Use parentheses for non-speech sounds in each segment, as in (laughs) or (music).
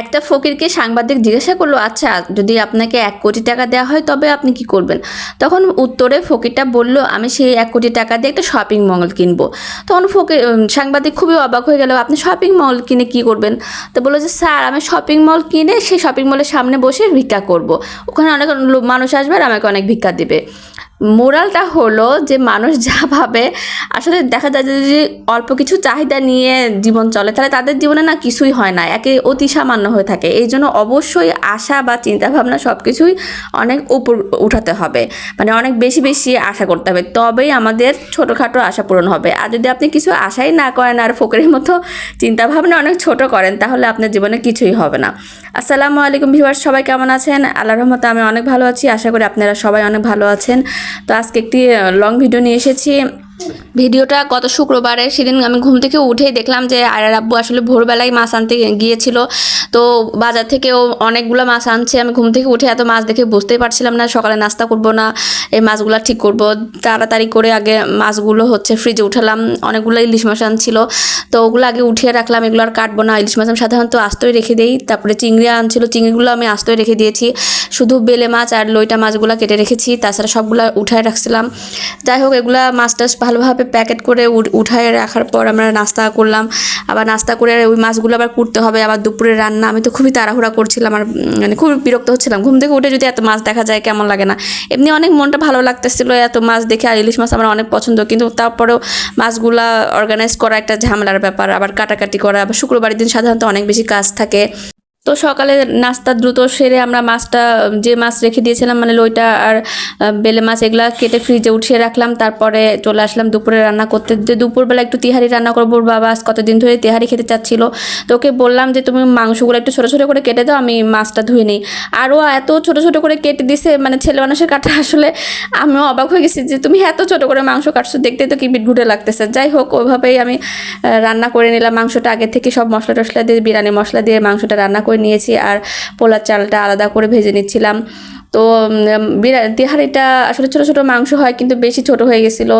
একটা ফকিরকে সাংবাদিক জিজ্ঞাসা করল আচ্ছা যদি আপনাকে এক কোটি টাকা দেওয়া হয়, তবে আপনি কি করবেন? তখন উত্তরে ফকিরটা বলল, আমি সেই এক কোটি টাকা দিয়ে একটা শপিং মল কিনবো। তখন ফকির সাংবাদিক খুবই অবাক হয়ে গেল, আপনি শপিং মল কিনে কি করবেন? তো বলল যে, স্যার, আমি শপিং মল কিনে সেই শপিং মলের সামনে বসে ভিক্ষা করব। ওখানে অনেক মানুষ আসবে আর আমাকে অনেক ভিক্ষা দিবে। মোরালটা হলো যে মানুষ যা ভাবে, আসলে দেখা যায় যদি অল্প কিছু চাহিদা নিয়ে জীবন চলে, তাহলে তাদের জীবনে না কিছুই হয় না, একে অতি সামান্য হয়ে থাকে। এই জন্য অবশ্যই আশা বা চিন্তাভাবনা সব কিছুই অনেক উপর উঠাতে হবে মানে অনেক বেশি বেশি আশা করতে হবে। তবেই আমাদের ছোটোখাটো আশা পূরণ হবে। আর যদি আপনি কিছু আশাই না করেন আর ফকরের মতো চিন্তাভাবনা অনেক ছোট করেন, তাহলে আপনার জীবনে কিছুই হবে না। আসসালামু আলাইকুম ভিউয়ার্স, সবাই কেমন আছেন? আল্লাহ রহমতে আমি অনেক ভালো আছি। আশা করি আপনারা সবাই অনেক ভালো আছেন। তো আজকে একটি লং ভিডিও নিয়ে এসেছি। ভিডিওটা গত শুক্রবারে, সেদিন আমি ঘুম থেকে উঠেই দেখলাম যে আয়রার আব্বু আসলে ভোরবেলায় মাছ আনতে গিয়েছিল। তো বাজার থেকেও অনেকগুলো মাছ আনছে। আমি ঘুম থেকে উঠে এত মাছ দেখে বুঝতেই পারছিলাম না, সকালে নাস্তা করব না, এই মাছগুলো ঠিক করব। তাড়াতাড়ি করে আগে মাছগুলো হচ্ছে ফ্রিজে উঠালাম। অনেকগুলো ইলিশ মাছ আনছিল। তো ওগুলো আগে উঠিয়ে রাখলাম, এগুলো আর কাটবো না। ইলিশ মাছ আমি সাধারণত আস্তই রেখে দিই। তারপরে চিংড়ি আনছিল, চিংড়িগুলো আমি আস্তই রেখে দিয়েছি। শুধু বেলে মাছ আর লইটা মাছগুলো কেটে রেখেছি। তাছাড়া সবগুলো উঠায় রাখছিলাম। যাই হোক, এগুলো মাছ টাছ ভালোভাবে প্যাকেট করে উঠ- উঠায় রাখার পর আমরা নাস্তা করলাম। আবার নাস্তা করে ওই মাছগুলো আবার কুটতে হবে, আবার দুপুরে রান্না। আমি তো খুবই তাড়াহুড়া করছিলাম, আর মানে খুবই বিরক্ত হচ্ছিলাম। ঘুম থেকে উঠে যদি এত মাছ দেখা যায়, কেমন লাগে না? এমনি অনেক মনটা ভালো লাগতেছিল, এত মাছ দেখে, আর ইলিশ মাছ আমার অনেক পছন্দ। কিন্তু তারপরেও মাছগুলা অর্গানাইজ করা একটা ঝামেলার ব্যাপার, আবার কাটাকাটি করা। আবার শুক্রবারের দিন সাধারণত অনেক বেশি কাজ থাকে। তো সকালে নাস্তা দ্রুত সেরে আমরা মাছটা, যে মাছ রেখে দিয়েছিলাম মানে লইটা আর বেলে মাছ, এগুলা কেটে ফ্রিজে উঠিয়ে রাখলাম। তারপরে চলে আসলাম দুপুরে রান্না করতে। যে দুপুরবেলা একটু তিহারি রান্না করব বাবা আজ কতদিন ধরে তিহারি খেতে চাচ্ছিল। তো ওকে বললাম যে, তুমি মাংসগুলো একটু ছোটো ছোটো করে কেটে দাও, আমি মাছটা ধুয়ে নিই। আরও এত ছোটো ছোটো করে কেটে দিছে মানে ছেলে মানুষের কাটা আসলে আমিও অবাক হয়ে গেছি যে, তুমি এত ছোটো করে মাংস কাটছো, দেখতে তো কি বিটঘুটে লাগতেছে। যাই হোক, ওইভাবেই আমি রান্না করে নিলাম মাংসটা। আগে থেকে সব মশলা টশলা দিয়ে বিরিয়ানি মশলা দিয়ে মাংসটা রান্না করে নিয়েছি আর পোলার চালটা আলাদা করে ভেজে নিচ্ছিলাম। তো তিহারিটা আসলে ছোটো ছোটো মাংস হয় কিন্তু বেশি ছোট হয়ে গেছিল।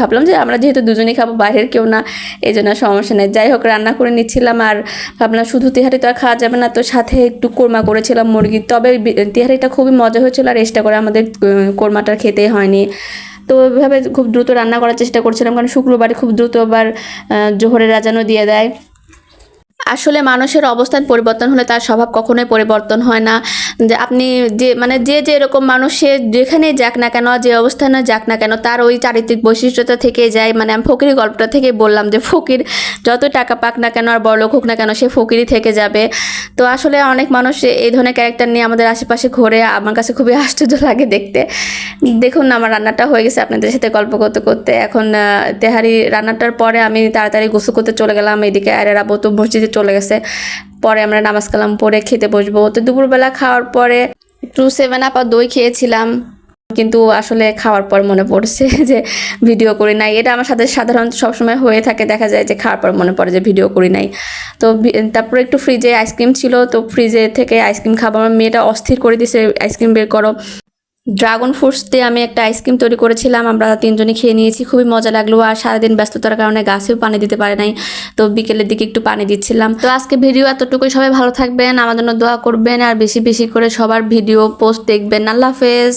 ভাবলাম যে আমরা যেহেতু দুজনেই খাব, বাইরের কেউ না এই জন্য সমস্যা নেই। যাই হোক, রান্না করে নিচ্ছিলাম আর ভাবলাম শুধু তিহারি তো আর খাওয়া যাবে না, তো সাথে একটু কোরমা করেছিলাম মুরগি। তবে তিহারিটা খুবই মজা হয়েছিল আর এক্সট্রা করে আমাদের কোরমাটা খেতে হয়নি। তো ওইভাবে খুব দ্রুত রান্না করার চেষ্টা করছিলাম, কারণ শুক্রবারে খুব দ্রুত আবার জোহরের রাজানো দিয়ে দেয়। আসলে মানুষের অবস্থান পরিবর্তন হলে তার স্বভাব কখনোই পরিবর্তন হয় না। যে আপনি যে মানে যে যে এরকম মানুষ, সে যেখানে যাক না কেন, যে অবস্থানে যাক না কেন, তার ওই চারিত্রিক বৈশিষ্ট্যতা থেকে যায়। মানে আমি ফকিরি গল্পটা থেকে বললাম যে, ফকির যত টাকা পাক না কেন, আর বড়লোক হোক না কেন, সে ফকিরই থেকে যাবে। তো আসলে অনেক মানুষ এই ধরনের ক্যারেক্টার নিয়ে আমাদের আশেপাশে ঘোরে। আমার কাছে খুবই আশ্চর্য লাগে দেখতে। দেখুন আমার রান্নাটা হয়ে গেছে। আপনাদের সাথে গল্প করতে করতে এখন তেহারি রান্নাটার পরে আমি তাড়াতাড়ি গোসল করতে চলে গেলাম। এদিকে আরে রাবো তো মসজিদে চলে গেছে। পরে আমরা নামাজ কালাম পরে খেতে বসবো। তো দুপুরবেলা খাওয়ার পরে একটু সেভেন আপ আর দই খেয়েছিলাম। কিন্তু আসলে খাওয়ার পর মনে পড়ছে (laughs) যে ভিডিও করি নাই। এটা আমার সাথে সাধারণত সবসময় হয়ে থাকে। দেখা যায় যে খাওয়ার পর মনে পড়ে যে ভিডিও করি নাই। তো তারপরে একটু ফ্রিজে আইসক্রিম ছিল। তো ফ্রিজে থেকে আইসক্রিম খাব। আমার মেয়েটা অস্থির করে দিছে। আইসক্রিম বের করো। ড্রাগন ফ্রুটস দিয়ে আমি একটা আইসক্রিম তৈরি করেছিলাম, আমরা তিনজনে খেয়ে নিয়েছি, খুবই মজা লাগল আর সারাদিন ব্যস্ততার কারণে গাছেও পানি দিতে পারে নাই, তো বিকেলের দিকে একটু পানি দিচ্ছিলাম। তো আজকে ভিডিও এতটুকুই, সবাই ভালো থাকবেন, আমার জন্য দোয়া করবেন আর বেশি বেশি করে সবার ভিডিও পোস্ট দেখবেন। আল্লাহ হাফেজ।